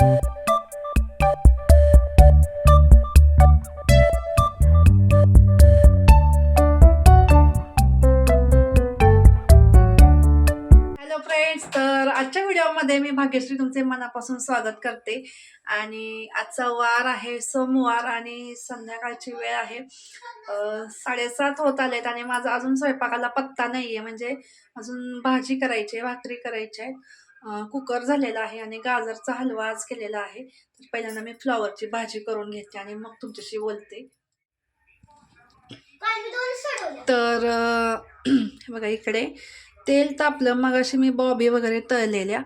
Hello friends तर आजच्या व्हिडिओमध्ये मी भाग्यश्री तुमचे मनापासून स्वागत करते. आणि आजचा वार आहे सोमवार आणि संध्याकाळची वेळ आहे. साडेसात होत आलेत आणि माझा अजून स्वयंपाकाला पत्ता नाहीये. म्हणजे अजून भाजी करायची आहे भाकरी करायची आहे. कुकर झालेला आहे आणि गाजरचा हलवा आज केलेला आहे. तर पहिल्यांदा मी फ्लॉवरची भाजी करून घेते आणि मग तुमच्याशी बोलते. तर बघा इकडे. तेल तापलं मगाशी मी बॉबी वगैरे तळलेल्या.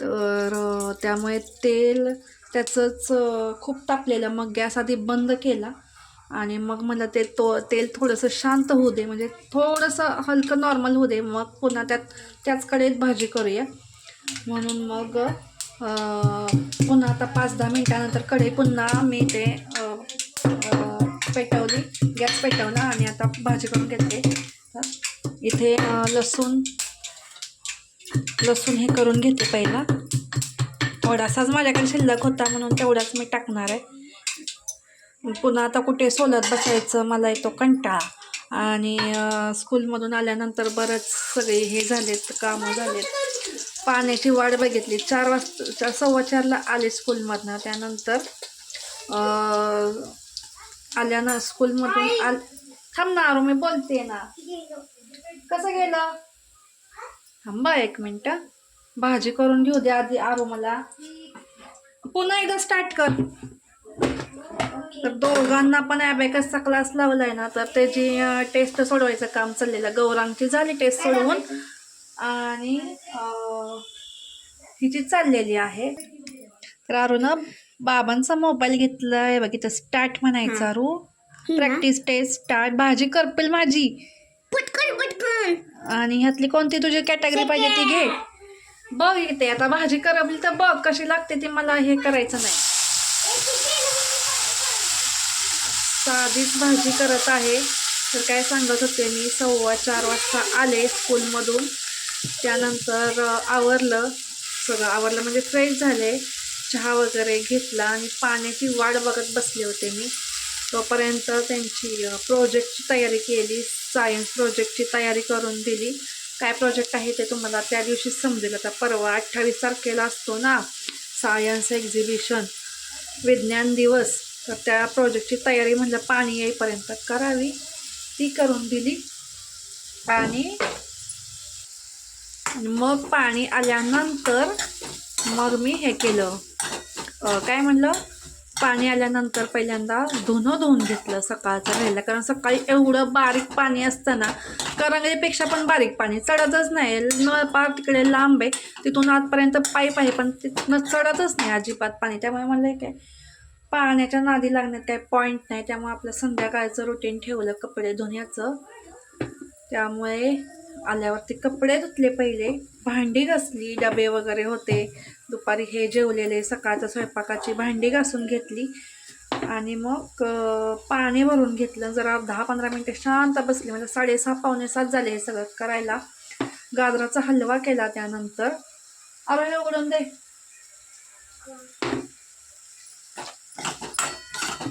तर त्यामुळे तेल त्याचंच खूप तापलेलं. मग गॅस आधी बंद केला आणि मग मला ते तो तेल थोडंसं शांत होऊ दे. म्हणजे थोडंसं हलकं नॉर्मल होऊ दे. मग पुन्हा त्यात त्याच कडेत भाजी करूया. म्हणून मग पुन्हा आता पाच दहा मिनटानंतर कढई पुन्हा मी ते पेटवली गॅस पेटवला आणि आता भाजी करून घेते इथे लसूण लसूण हे करून घेते पहिला. थोडासाच माझ्याकडे शिल्लक होता म्हणून तेवढाच मी टाकणार आहे. पुन्हा आता कुठे सोलत बसायचं मला येतो कंटाळा. आणि स्कूलमधून आल्यानंतर बरंच सगळे हे झालेत कामं झालेत. पाण्याची वाट बघितली. चार वाजता सव्वा चारला आले स्कूलमधनं. त्यानंतर अं, आल्यानं स्कूलमधून आल थांब ना आरू मी बोलते ना. कसं गेलं? थांबा एक मिनटं. भाजी करून घेऊ दे आधी आरू मला. पुन्हा एकदा स्टार्ट कर. तर दोघांना पण ॲबॅकसचा क्लास लावलाय ना तर त्याची टेस्ट सोडवायचं काम चाललेलं. गौरांगची झाली टेस्ट सोडवून. आणि हिची चाललेली आहे. तर अरुणा बाबांचा मोबाईल घेतलाय. बघ इथं स्टार्ट म्हणायचं अरू. प्रॅक्टिस टेस्ट स्टार्ट भाजी करपेल माझी. पटकन पटकन. आणि ह्यातली कोणती तुझी कॅटेगरी पाहिजे ती घे. बघ इथे आता भाजी करपली तर बघ कशी लागते ती. मला हे करायचं नाही. साधीच भाजी करत आहे. तर काय सांगत होते मी सव्वा चार वाजता आले स्कूलमधून त्यानंतर आवरलं. सगळं आवरलं म्हणजे फ्रेश झाले. चहा वगैरे घेतला आणि पाण्याची वाट बघत बसले होते मी. तोपर्यंत त्यांची प्रोजेक्टची तयारी केली. सायन्स प्रोजेक्टची तयारी करून दिली. काय प्रोजेक्ट आहे ते तुम्हाला त्या दिवशी समजेल. आता परवा अठ्ठावीस तारखेला असतो ना सायन्स एक्झिबिशन विज्ञान दिवस. तर त्या प्रोजेक्टची तयारी म्हणजे पाणी येईपर्यंत करावी. ती करून दिली. आणि मग पाणी आल्यानंतर मग मी हे केलं. काय म्हणलं? पाणी आल्यानंतर पहिल्यांदा धुणं धुवून घेतलं सकाळचं राहिलं. कारण सकाळी एवढं बारीक पाणी असतं ना करंगळीपेक्षा पण बारीक पाणी चढतच नाही. नळ पार तिकडे लांब आहे तिथून आतपर्यंत पाईप आहे पण तिथनं चढतच नाही अजिबात पाणी. त्यामुळे म्हणलं काय पाण्याच्या नादी लागण्यात काही पॉईंट नाही. त्यामुळे आपलं संध्याकाळचं रुटीन ठेवलं कपडे धुण्याचं. त्यामुळे आल्यावरती कपडे धुतले पहिले भांडी घासली डबे वगैरे होते. दुपारी हे जेवलेले सकाळच्या स्वयंपाकाची भांडी घासून घेतली. आणि मग पाणी भरून घेतलं. जरा दहा पंधरा मिनटं शांत बसली. म्हणजे साडेसहा पावणे सात झाले हे सगळं करायला. गाजराचा हलवा केला त्यानंतर. अरे उघडून दे.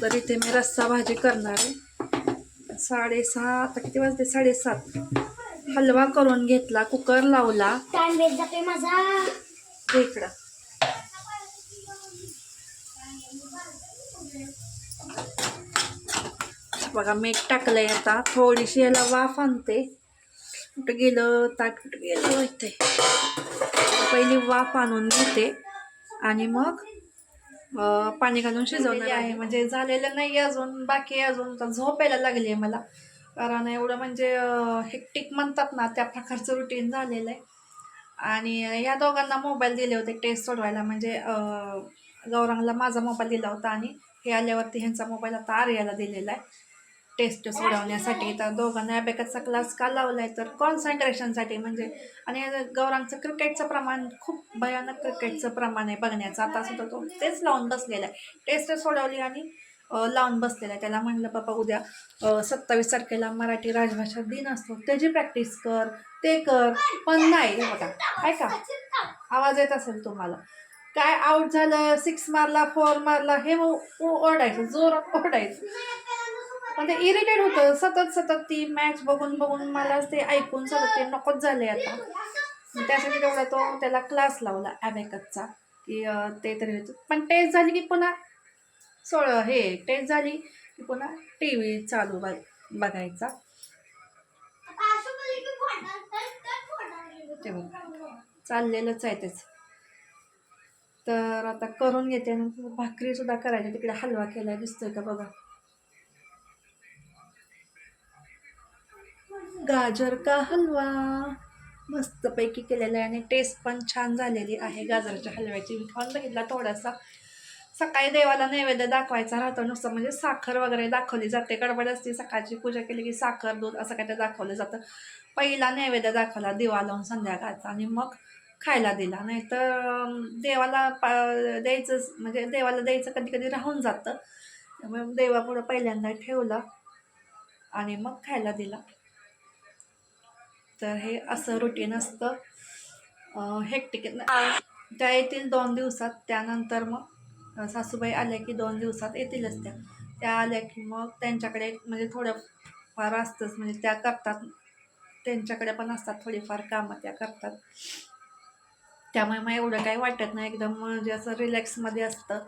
तर इथे मी रस्सा भाजी करणार आहे. साडेसहा आता किती वाजते साडेसात. हलवा करून घेतला कुकर लावला. टाइम वेस्ट जातोय माझा. इकडं. बघा मीठ टाकलंय आता. थोडीशी याला वाफ आणते. कुठं गेलं? ताट कुठं गेलं? इथे. पहिली वाफ आणून घेते. आणि मग पाणी घालून शिजवणार आहे. म्हणजे झालेलं नाही अजून बाकी अजून. तर झोपायला लागली आहे मला. कारण एवढं म्हणजे हेक्टिक म्हणतात ना त्या प्रकारचं रुटीन झालेलं आहे. आणि या दोघांना मोबाईल दिले होते टेस्ट सोडवायला. म्हणजे गौरांगला माझा मोबाईल दिला होता आणि हे आल्यावरती ह्यांचा मोबाईल आता आर्याला दिलेला आहे. टेस्ट सोडवण्यासाठी. तर दोघांना अबॅकसचा क्लास का लावला आहे तर कॉन्सन्ट्रेशनसाठी म्हणजे आणि गौरांगचं क्रिकेटचं प्रमाण खूप भयानक क्रिकेटचं प्रमाण आहे बघण्याचं. आता सुद्धा तो तेच लावून बसलेला आहे. टेस्ट सोडवली आणि लावून बसलेला आहे त्याला म्हणलं बाबा उद्या सत्तावीस तारखेला मराठी राजभाषा दिन असतो. त्याची प्रॅक्टिस कर ते कर. पण नाही बघा आहे का? आवाज येत असेल तुम्हाला. काय आउट झालं सिक्स मारला फोर मारला हे मग ओ- ओरडायचं जोरात ओरडायचं. पण ते इरिटेट होतं. सतत सतत ती मॅच बघून बघून मला ते ऐकून सतत ते नकोच झाले आता. त्यासाठी तेवढा तो त्याला क्लास लावला ॲमेकचा की ते तरी पण टेस्ट झाली की पुन्हा सोळ हे टेस्ट झाली की पुन्हा टी व्ही चालू बघायचा. ते बघ चाललेलंच आहे तेच. तर आता करून घेते आणि भाकरी सुद्धा करायची. तिकडे हलवा केला दिसतोय का बघा. गाजर का हलवा? मस्तपैकी केलेला आहे आणि टेस्ट पण छान झालेली आहे. गाजराच्या हलव्याची मी खाऊन बघितला थोडासा. सकाळी देवाला नैवेद्य दाखवायचा राहतो. नुसतं म्हणजे साखर वगैरे दाखवली जाते. गडबड असते. सकाळची पूजा केली की साखर दूध असं काय ते दाखवलं जातं. पहिला नैवेद्य दाखवला दिवा लावून संध्याकाळचा आणि मग खायला दिला. नाहीतर तर देवाला पा द्यायचं म्हणजे देवाला द्यायचं कधी कधी राहून जातं. त्यामुळे देवापुढं पहिल्यांदा ठेवला आणि मग खायला दिला. तर हे असं रुटीन असतं. हेक्टिक त्या येतील दोन दिवसात. त्यानंतर मग सासूबाई आल्या की दोन दिवसात येतीलच त्या. त्या आल्या की मग त्यांच्याकडे म्हणजे थोडं फार असतंच म्हणजे त्या करतात. त्यांच्याकडे पण असतात थोडीफार कामं त्या करतात. त्यामुळे मग एवढं काही वाटत नाही. एकदम म्हणजे असं रिलॅक्समध्ये असतं.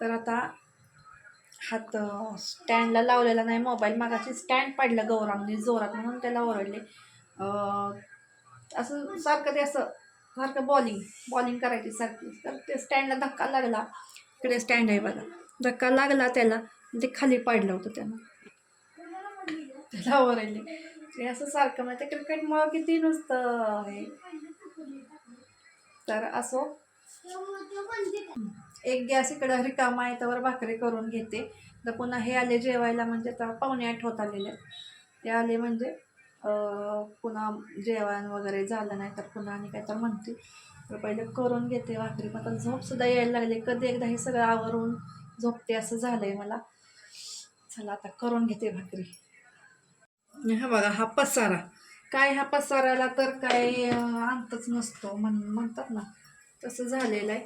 तर आता हात स्टँडला लावलेला नाही मोबाईल मागाशी स्टँड पडलं गौरांनी जोरात म्हणून त्याला ओरडले. असं सारखं ते असं सारखं बॉलिंग बॉलिंग करायची सारखी. तर ते स्टँडला धक्का लागला. इकडे स्टँड आहे बघा. धक्का लागला त्याला ते खाली पाडलं होतं त्यानं. त्याला ओरडले ते असं सारखं म्हणजे ते क्रिकेटमुळं किती नुसतं हे तर असो एक गॅस इकडं रिकामा आहे त्यावर भाकरी करून घेते. तर पुन्हा हे आले जेवायला म्हणजे आता पाहुणे आठवत आलेले आहेत. ते आले म्हणजे पुन्हा जेवण वगैरे झालं नाही तर पुन्हा आणि काय तर म्हणते. तर पहिले करून घेते भाकरी पण आता झोपसुद्धा यायला लागले. कधी एकदा हे सगळं आवरून झोपते असं झालं आहे मला. चला आता करून घेते भाकरी. हा बघा हा पसारा. काय हा पसाराला तर काय अंतच नसतो म्हण म्हणतात ना. तसं झालेलं आहे.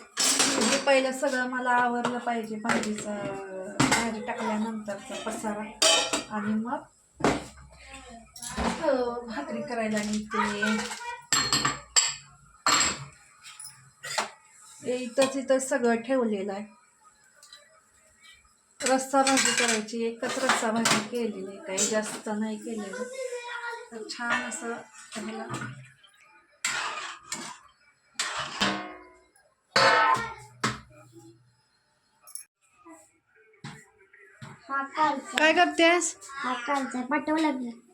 हे पहिलं सगळं मला आवरलं पाहिजे भाजीचं भाजी टाकल्यानंतरचा पसारा. आणि मग भाकरी करायला निघते इथंच इथं सगळं ठेवलेलं आहे. रस्सा भाजी करायची. एकच रस्सा भाजी केलेली आहे. काही जास्त नाही केलेलं. तर छान असं ह्याला हा काय करतेस? हा की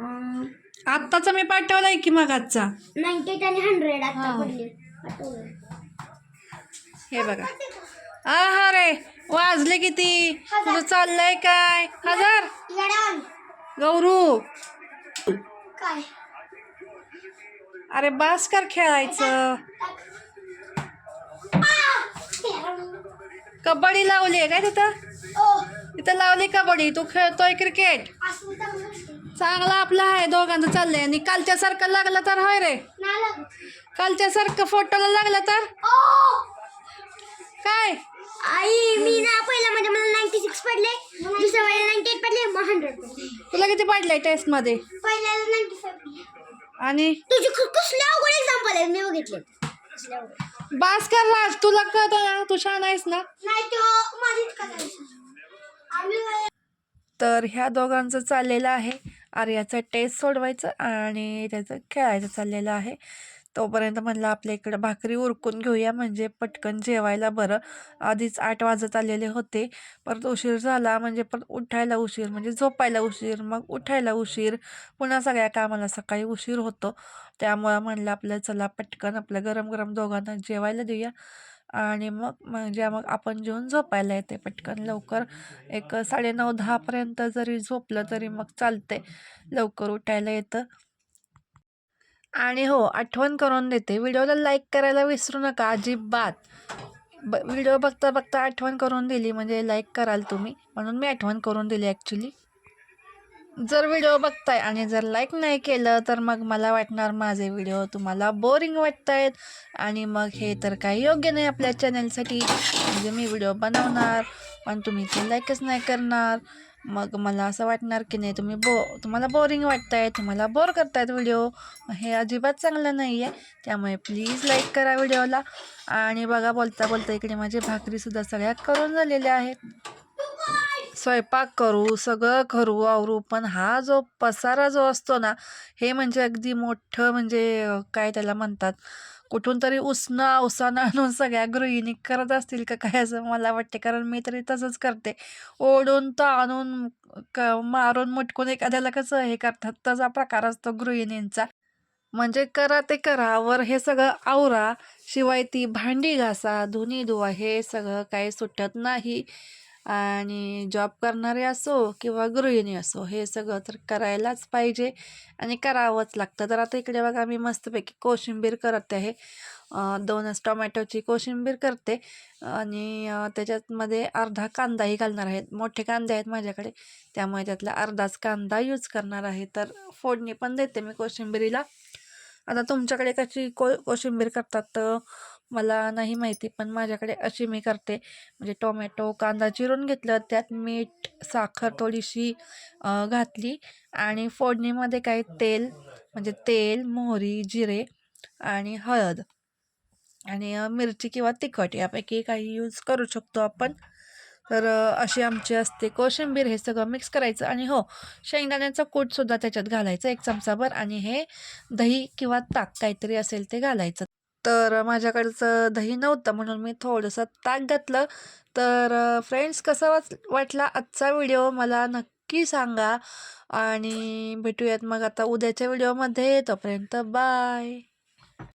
आत्ताचा मी पाठवलाय की मग आजचा नाईन्टी आणि हंड्रेड आता हा. पडले. पाठवलं हे बघा. रे वाजले किती? तुझं चाललंय काय? हजार. गौरू. काय? अरे बास्कर खेळायचं. कबड्डी लावली आहे काय तिथं? ओ. तिथं लावली कबड्डी. तू खेळतोय क्रिकेट. असं चांगलं नसतं. चांगला आपला आहे दोघांचं चाललंय. आणि कालच्या सारखं लागलं तर होय रे. कालच्या सारखं फोटोला लागलं तर? काय? आई मी ना पहिला म्हणजे मला नाईन्टी सिक्स पडले. दुसऱ्या वेळेला नाईन्टी एट पडले. मग हंड्रेड पडले. तुला किती पडलंय टेस्टमध्ये? पहिल्याला पडले. आणि? तुझे कसले अवघड एक्झाम्पल आहे. मी बघितले. अवघड. भास्कर राज. तुला कळत ना? तू छान आहेस ना? नाही तो माझीच करायचं आम्ही तर ह्या दोघांचं चाललेलं आहे. आर्याचं टेस्ट सोडवायचं आणि त्याचं खेळायचं चाललेलं आहे. तोपर्यंत म्हणलं आपल्या इकडं भाकरी उरकून घेऊया म्हणजे पटकन जेवायला बरं. आधीच आठ वाजत आलेले होते. परत उशीर झाला म्हणजे परत उठायला उशीर म्हणजे झोपायला उशीर मग उठायला उशीर. पुन्हा सगळ्या कामाला सकाळी उशीर होतो. त्यामुळं म्हणलं आपलं चला पटकन आपलं गरम गरम दोघांना जेवायला देऊया. आणि मग म्हणजे मग आपण जेवून झोपायला येते. पटकन लवकर एक साडेनऊ दहापर्यंत जरी झोपलं तरी मग चालते. लवकर उठायला येतं. आणि हो आठवण करून देते. व्हिडिओला लाईक करायला विसरू नका अजिबात. ब व्हिडिओ बघता बघता आठवण करून दिली म्हणजे लाईक कराल तुम्ही. म्हणून मी आठवण करून दिली ॲक्च्युली जर व्हिडिओ बघताय आणि जर लाईक नाही केलं तर मग मला वाटणार माझे व्हिडिओ तुम्हाला बोरिंग वाटत आहेत आणि मग हे तर काही योग्य नाही आपल्या चॅनलसाठी म्हणजे मी व्हिडिओ बनवणार पण तुम्ही ते लाईकच नाही करणार. मग मला असं वाटणार की नाही तुम्ही बो तुम्हाला बोरिंग वाटत तुम्हाला बोर करतायत व्हिडिओ. हे अजिबात चांगलं नाही आहे त्यामुळे प्लीज लाईक करा व्हिडिओला. आणि बघा बोलता बोलता इकडे माझी भाकरीसुद्धा सगळ्या करून झालेल्या आहेत. स्वयंपाक करू सगळं करू आवरू. पण हा जो पसारा जो असतो ना हे म्हणजे अगदी मोठं म्हणजे काय त्याला म्हणतात? कुठून तरी उसणं अवसानं आणून सगळ्या गृहिणी करत असतील का काय असं मला वाटते. कारण मी तरी तसंच करते. ओढून तर आणून क मारून मुटकून एखाद्याला कसं हे करतात? तसा प्रकार असतो गृहिणींचा. म्हणजे करा ते करा वर हे सगळं आवरा. शिवाय ती भांडी घासा धुनी धुवा हे सगळं काही सुटत नाही. आणि जॉब करणारे असो किंवा गृहिणी असो हे सगळं तर करायलाच पाहिजे आणि करावंच लागतं. तर आता इकडे बघा मी मस्तपैकी कोशिंबीर करत आहे. दोनच टोमॅटोची कोशिंबीर करते आणि त्याच्यातमध्ये अर्धा कांदाही घालणार आहेत मोठे कांदे आहेत माझ्याकडे त्यामुळे त्यातला अर्धाच कांदा यूज करणार आहे. तर फोडणी पण देते मी कोशिंबिरीला. आता तुमच्याकडे कशी को कोशिंबीर करतात? तर मला नाही माहिती पण माझ्याकडे अशी मी करते. म्हणजे टोमॅटो कांदा चिरून घेतलं त्यात मीठ साखर थोडीशी घातली आणि फोडणीमध्ये काही तेल म्हणजे तेल मोहरी जिरे आणि हळद आणि मिरची किंवा तिखट यापैकी काही यूज करू शकतो आपण. तर अशी आमची असते कोशिंबीर. हे सगळं मिक्स करायचं आणि हो शेंगदाण्याचं कूटसुद्धा त्याच्यात घालायचं. एक चमचाभर आणि हे दही किंवा ताक काहीतरी असेल ते घालायचं. तर माझ्याकडचं दही नव्हतं म्हणून मी थोडंसं ताक घातलं. तर फ्रेंड्स कसा वाच वाटला आजचा व्हिडिओ मला नक्की सांगा आणि भेटूयात मग आता उद्याच्या व्हिडिओमध्ये. तोपर्यंत बाय.